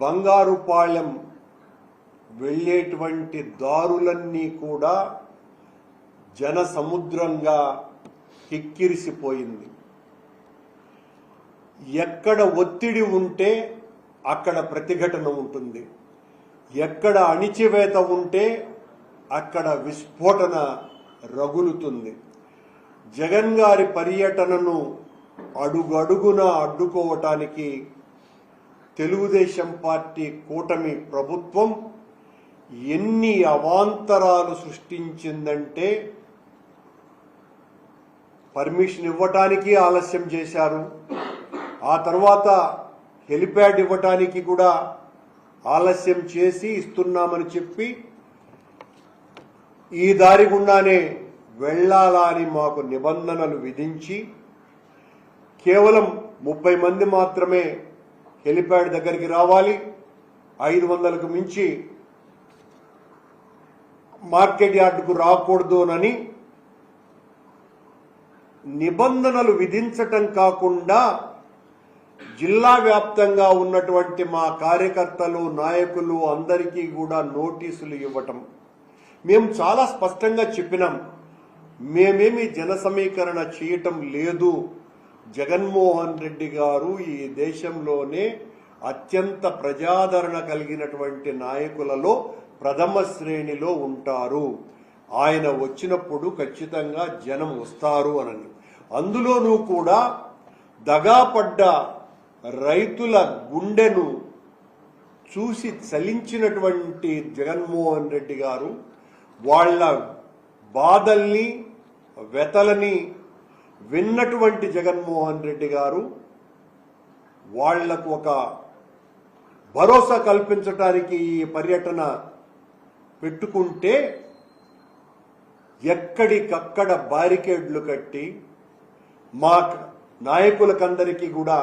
బంగారుపాళెం వెళ్ళేటువంటి దారులన్నీ కూడా జన సముద్రంగా కిక్కిరిసిపోయింది. ఎక్కడ ఒత్తిడి ఉంటే అక్కడ ప్రతిఘటన ఉంటుంది. ఎక్కడ అణిచివేత ఉంటే అక్కడ విస్ఫోటన రగులుతుంది. జగన్ గారి పర్యటనను అడుగడుగున అడ్డుకోవటానికి తెలుగుదేశం పార్టీ కూటమి ప్రభుత్వం ఎన్ని అవాంతరాలు సృష్టించిందంటే పర్మిషన్ ఇవ్వటానికి ఆలస్యం చేశారు. ఆ తర్వాత హెలిప్యాడ్ ఇవ్వటానికి కూడా ఆలస్యం చేసి ఇస్తున్నామని చెప్పి ఈ దారి గుండానే వెళ్ళాలని అని మాకు నిబంధనలు విధించి కేవలం ముప్పై మంది మాత్రమే హెలిప్యాడ్ దగ్గరికి రావాలి. ఐదు వందలకు మించి మార్కెట్ యార్డుకు రాకూడదునని నిబంధనలు విధించటం కాకుండా జిల్లా వ్యాప్తంగా ఉన్నటువంటి మా కార్యకర్తలు నాయకులు అందరికీ కూడా నోటీసులు ఇవ్వటం. మేము చాలా స్పష్టంగా చెప్పినాం. మేమేమి జన సమీకరణ చేయటం లేదు. జగన్మోహన్ రెడ్డి గారు ఈ దేశంలోనే అత్యంత ప్రజాదరణ కలిగినటువంటి నాయకులలో ప్రథమ శ్రేణిలో ఉంటారు. ఆయన వచ్చినప్పుడు ఖచ్చితంగా జనం వస్తారు అనని. అందులోనూ కూడా దగాపడ్డ రైతుల గుండెను చూసి చలించినటువంటి జగన్మోహన్ రెడ్డి గారు వాళ్ళ బాధల్ని వెతలని విన్నటువంటి జగన్మోహన్ రెడ్డి గారు వాళ్ళకు ఒక భరోసా కల్పించటానికి ఈ పర్యటన పెట్టుకుంటే ఎక్కడికక్కడ బారికేడ్లు కట్టి మా నాయకులకందరికీ కూడా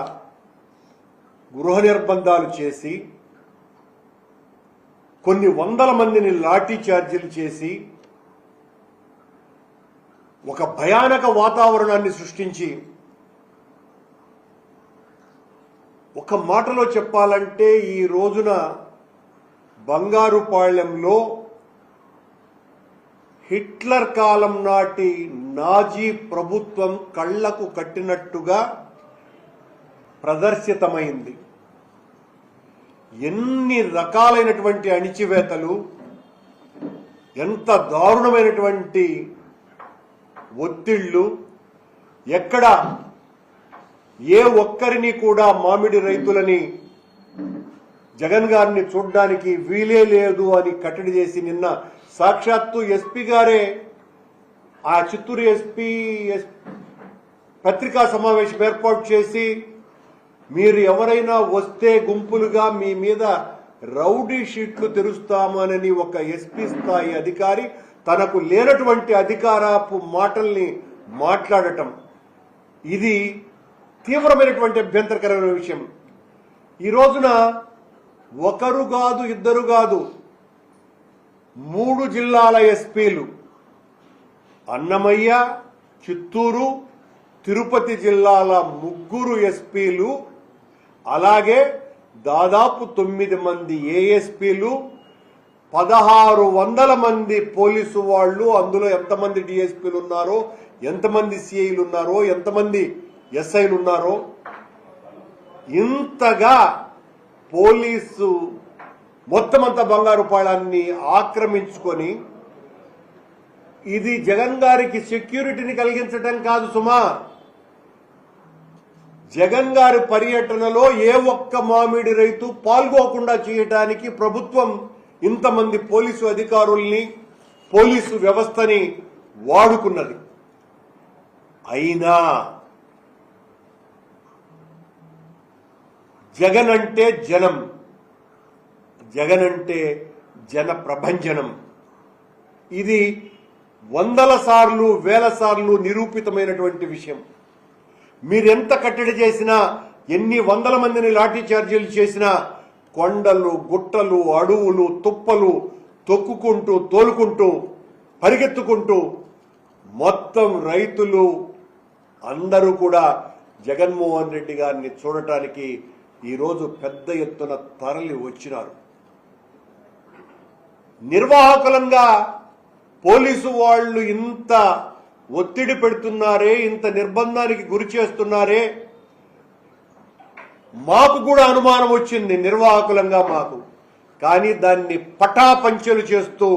గృహ నిర్బంధాలు చేసి కొన్ని వందల మందిని లాఠీ చార్జీలు చేసి ఒక భయానక వాతావరణాన్ని సృష్టించి ఒక మాటలో చెప్పాలంటే ఈ రోజున బంగారుపాళ్యంలో హిట్లర్ కాలం నాటి నాజీ ప్రభుత్వం కళ్ళకు కట్టినట్టుగా ప్రదర్శితమైంది. ఎన్ని రకాలైనటువంటి అణిచివేతలు ఎంత దారుణమైనటువంటి ఒత్తిళ్ళు ఎక్కడ ఏ ఒక్కరిని కూడా మామిడి రైతులని జగన్ గారిని చూడడానికి వీలే లేదు అని కట్టడి చేసి నిన్న సాక్షాత్తు ఎస్పీ గారే ఆ చిత్తూరు ఎస్పీ ఎస్- పత్రికా సమావేశం ఏర్పాటు చేసి మీరు ఎవరైనా వస్తే గుంపులుగా మీ మీద రౌడీ షీట్లు తెరుస్తామనని ఒక ఎస్పీ స్థాయి అధికారి తనకు లేనటువంటి అధికారపు మాటల్ని మాట్లాడటం. ఇది తీవ్రమైనటువంటి అభ్యంతరకరమైన విషయం. ఈ రోజున ఒకరు కాదు ఇద్దరు కాదు మూడు జిల్లాల ఎస్పీలు అన్నమయ్య చిత్తూరు తిరుపతి జిల్లాల ముగ్గురు ఎస్పీలు అలాగే దాదాపు తొమ్మిది మంది ఏఎస్పీలు పదహారు వందల మంది పోలీసు వాళ్ళు అందులో ఎంతమంది డిఎస్పీలు ఉన్నారో ఎంతమంది సిఐలు ఉన్నారో ఎంతమంది ఎస్ఐలు ఉన్నారో ఇంతగా పోలీసు మొత్తం అంతా బంగారు పాళాన్ని ఆక్రమించుకొని ఇది జగన్ గారికి సెక్యూరిటీని కలిగించటం కాదు సుమా. జగన్ గారి పర్యటనలో ఏ ఒక్క మామిడి రైతు పాల్గొకుండా చేయటానికి ప్రభుత్వం ఇంతమంది పోలీసు అధికారుల్ని పోలీసు వ్యవస్థని వాడుకున్నది. అయినా జగన్ అంటే జనం జగన్ అంటే జన ప్రభంజనం ఇది వందల సార్లు వేల సార్లు నిరూపితమైనటువంటి విషయం. మీరెంత కట్టడి చేసినా ఎన్ని వందల మందిని లాఠీ చార్జీలు చేసినా కొండలు గుట్టలు అడవులు తుప్పలు తొక్కుకుంటూ తోలుకుంటూ పరిగెత్తుకుంటూ మొత్తం రైతులు అందరూ కూడా జగన్మోహన్ రెడ్డి గారిని చూడటానికి ఈరోజు పెద్ద ఎత్తున తరలి వచ్చినారు. నిర్వాహకులంగా పోలీసు వాళ్ళు ఇంత ఒత్తిడి పెడుతున్నారే ఇంత నిర్బంధానికి గురి చేస్తున్నారే మాకు కూడా అనుమానం వచ్చింది నిర్వాహకులంగా మాకు. కానీ దాన్ని పటాపంచలు చేస్తూ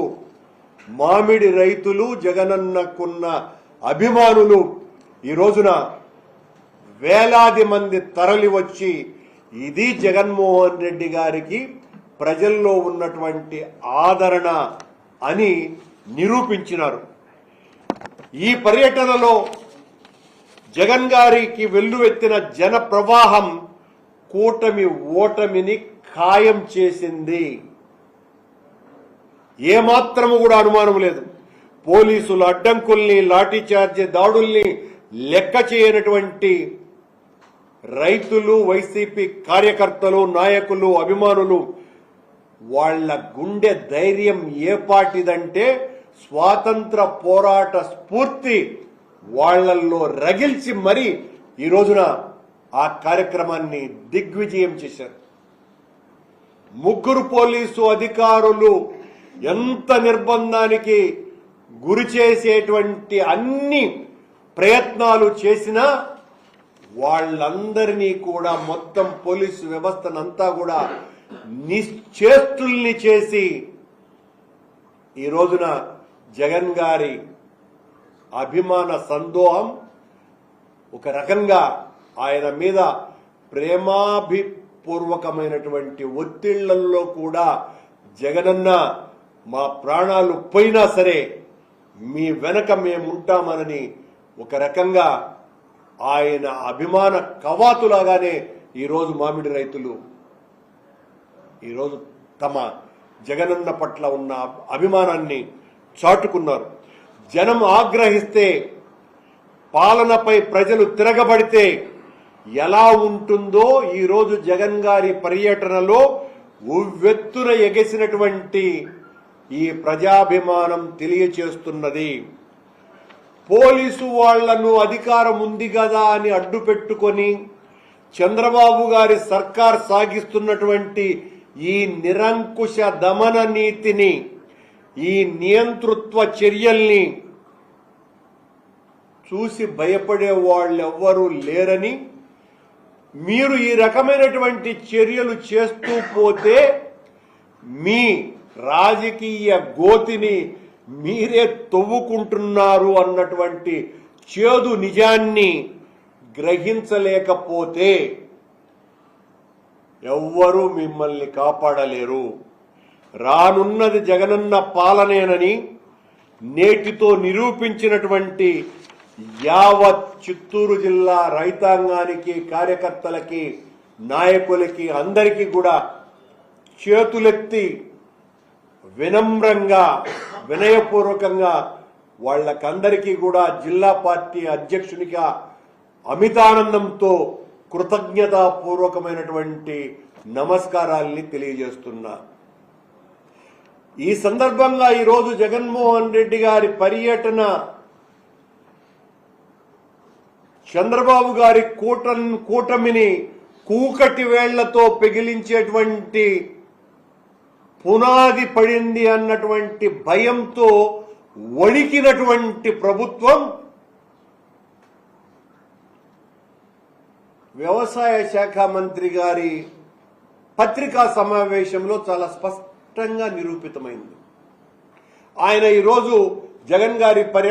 మామిడి రైతులు జగనన్నకున్న అభిమానులు ఈ రోజున వేలాది మంది తరలి వచ్చి ఇది జగన్మోహన్ రెడ్డి గారికి ప్రజల్లో ఉన్నటువంటి ఆదరణ అని నిరూపించినారు. ఈ పర్యటనలో జగన్ గారికి వెల్లువెత్తిన జన ప్రవాహం కూటమి ఓటమిని ఖాయం చేసింది. ఏమాత్రము కూడా అనుమానం లేదు. పోలీసులు అడ్డంకుల్ని లాఠీచార్జీ దాడుల్ని లెక్క చేయనటువంటి రైతులు వైసీపీ కార్యకర్తలు నాయకులు అభిమానులు వాళ్ళ గుండె ధైర్యం ఏ పాటిదంటే స్వాతంత్ర పోరాట స్ఫూర్తి వాళ్ళల్లో రగిల్చి మరి ఈ రోజున ఆ కార్యక్రమాన్ని దిగ్విజయం చేశారు. ముగ్గురు పోలీసు అధికారులు ఎంత నిర్బంధానికి గురి చేసేటువంటి అన్ని ప్రయత్నాలు చేసినా వాళ్ళందరినీ కూడా మొత్తం పోలీసు వ్యవస్థనంతా కూడా నిశ్చేస్తుల్ని చేసి ఈ రోజున జగన్ గారి అభిమాన సందోహం ఒక రకంగా ఆయన మీద ప్రేమాభిపూర్వకమైనటువంటి ఒత్తిళ్ళలో కూడా జగనన్న మా ప్రాణాలు పోయినా సరే మీ వెనక మేముంటామనని ఒక రకంగా ఆయన అభిమాన కవాతులాగానే ఈరోజు మామిడి రైతులు ఈరోజు తమ జగనన్న పట్ల ఉన్న అభిమానాన్ని చాటుకున్నారు. జనం ఆగ్రహిస్తే పాలనపై ప్రజలు తిరగబడితే ఎలా ఉంటుందో ఈరోజు జగన్ గారి పర్యటనలో ఉవ్వెత్తున ఎగసినటువంటి ఈ ప్రజాభిమానం తెలియచేస్తున్నది. పోలీసు వాళ్ళను అధికారం ఉంది కదా అని అడ్డు పెట్టుకొని చంద్రబాబు గారి సర్కార్ సాగిస్తున్నటువంటి ఈ నిరంకుశ దమన నీతిని ఈ నియంతృత్వ చర్యల్ని చూసి భయపడే వాళ్ళెవ్వరూ లేరని మీరు ఈ రకమైనటువంటి చర్యలు చేస్తూ పోతే మీ రాజకీయ గోతిని మీరే తవ్వుకుంటున్నారు అన్నటువంటి చేదు నిజాన్ని గ్రహించలేకపోతే ఎవ్వరూ మిమ్మల్ని కాపాడలేరు. రానున్నది జగనన్న పాలనేనని నేటితో నిరూపించినటువంటి యావత్ చిత్తూరు జిల్లా రైతాంగానికి కార్యకర్తలకి నాయకులకి అందరికీ కూడా చేతులెత్తి వినమ్రంగా వినయపూర్వకంగా వాళ్ళకందరికీ కూడా జిల్లా పార్టీ అధ్యక్షునిగా అమితానందంతో కృతజ్ఞతాపూర్వకమైనటువంటి నమస్కారాల్ని తెలియజేస్తున్నా. ఈ సందర్భంగా ఈరోజు జగన్మోహన్ రెడ్డి గారి పర్యటన చంద్రబాబు గారి కూట కూటమిని కూకటి వేళ్ళతో పెగిలించేటువంటి పునాది పడింది అన్నటువంటి భయంతో వణికినటువంటి ప్రభుత్వం వ్యవసాయ శాఖ మంత్రి గారి పత్రికా సమావేశంలో చాలా స్పష్టంగా నిరూపితమైంది. ఆయన ఈరోజు జగన్ గారి పర్యటన